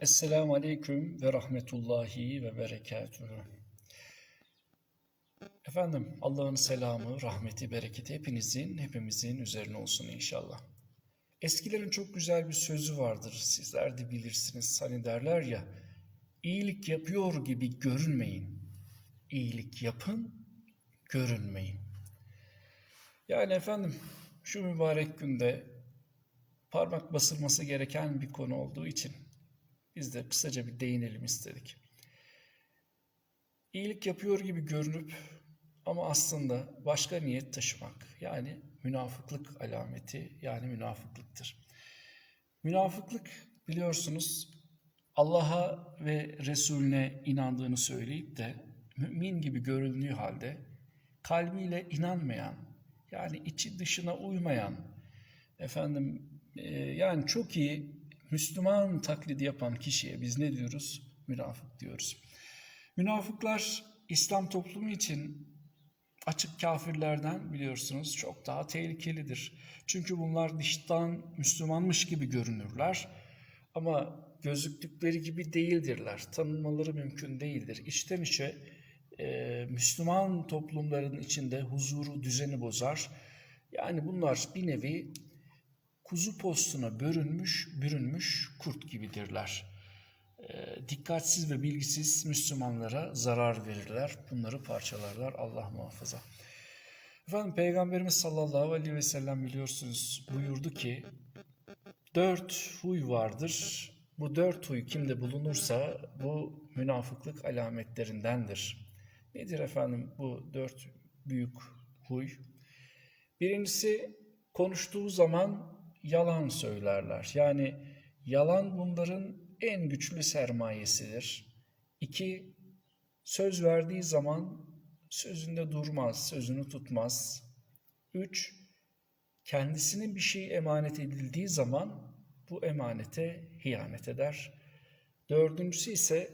Esselamu Aleyküm ve Rahmetullahi ve Berekatühü. Efendim Allah'ın selamı, rahmeti, bereketi hepinizin, hepimizin üzerine olsun inşallah. Eskilerin çok güzel bir sözü vardır. Sizler de bilirsiniz. Hani derler ya, iyilik yapıyor gibi görünmeyin. İyilik yapın, görünmeyin. Yani efendim şu mübarek günde parmak basılması gereken bir konu olduğu için biz de kısaca bir değinelim istedik. İyilik yapıyor gibi görünüp ama aslında başka niyet taşımak yani münafıklık alameti yani münafıklıktır. Münafıklık biliyorsunuz Allah'a ve Resulüne inandığını söyleyip de mümin gibi görüldüğü halde kalbiyle inanmayan yani içi dışına uymayan efendim e, yani çok iyi Müslüman taklidi yapan kişiye biz ne diyoruz? Münafık diyoruz. Münafıklar İslam toplumu için açık kafirlerden biliyorsunuz çok daha tehlikelidir. Çünkü bunlar dıştan Müslümanmış gibi görünürler ama gözüktükleri gibi değildirler. Tanınmaları mümkün değildir. İçten içe e, Müslüman toplumların içinde huzuru, düzeni bozar. Yani bunlar bir nevi kuzu postuna bürünmüş, bürünmüş kurt gibidirler. E, dikkatsiz ve bilgisiz Müslümanlara zarar verirler. Bunları parçalarlar Allah muhafaza. Efendim Peygamberimiz sallallahu aleyhi ve sellem biliyorsunuz buyurdu ki dört huy vardır. Bu dört huy kimde bulunursa bu münafıklık alametlerindendir. Nedir efendim bu dört büyük huy? Birincisi konuştuğu zaman yalan söylerler. Yani yalan bunların en güçlü sermayesidir. İki, söz verdiği zaman sözünde durmaz, sözünü tutmaz. Üç, kendisine bir şey emanet edildiği zaman bu emanete hiyanet eder. Dördüncüsü ise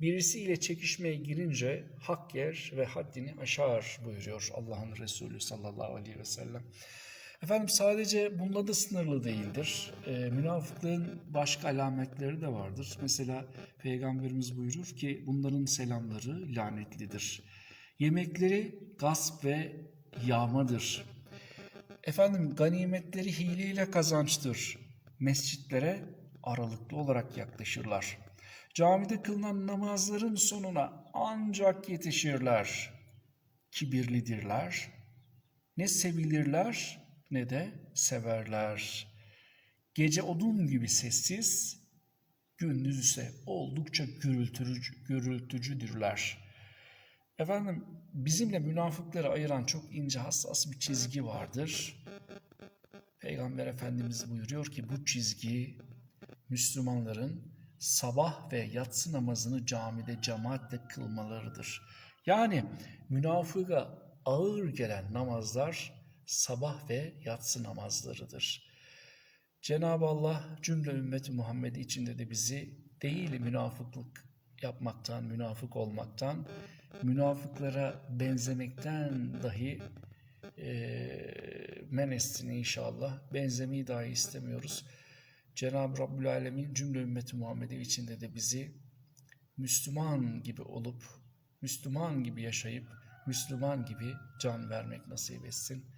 birisiyle çekişmeye girince hak yer ve haddini aşar buyuruyor Allah'ın Resulü sallallahu aleyhi ve sellem. Efendim sadece bununla da sınırlı değildir. E, münafıklığın başka alametleri de vardır. Mesela Peygamberimiz buyurur ki bunların selamları lanetlidir. Yemekleri gasp ve yağmadır. Efendim ganimetleri hileyle kazançtır. Mescitlere aralıklı olarak yaklaşırlar. Camide kılınan namazların sonuna ancak yetişirler. Kibirlidirler. Ne sevilirler ne de severler. Gece odun gibi sessiz, gündüz ise oldukça gürültücü, gürültücüdürler. Efendim bizimle münafıkları ayıran çok ince hassas bir çizgi vardır. Peygamber Efendimiz buyuruyor ki bu çizgi Müslümanların sabah ve yatsı namazını camide cemaatle kılmalarıdır. Yani münafığa ağır gelen namazlar sabah ve yatsı namazlarıdır. Cenab-ı Allah cümle ümmeti Muhammed içinde de bizi değil münafıklık yapmaktan, münafık olmaktan, münafıklara benzemekten dahi e, men etsin inşallah. Benzemeyi dahi istemiyoruz. Cenab-ı Rabbül Alemin cümle ümmeti Muhammed'i içinde de bizi Müslüman gibi olup, Müslüman gibi yaşayıp, Müslüman gibi can vermek nasip etsin.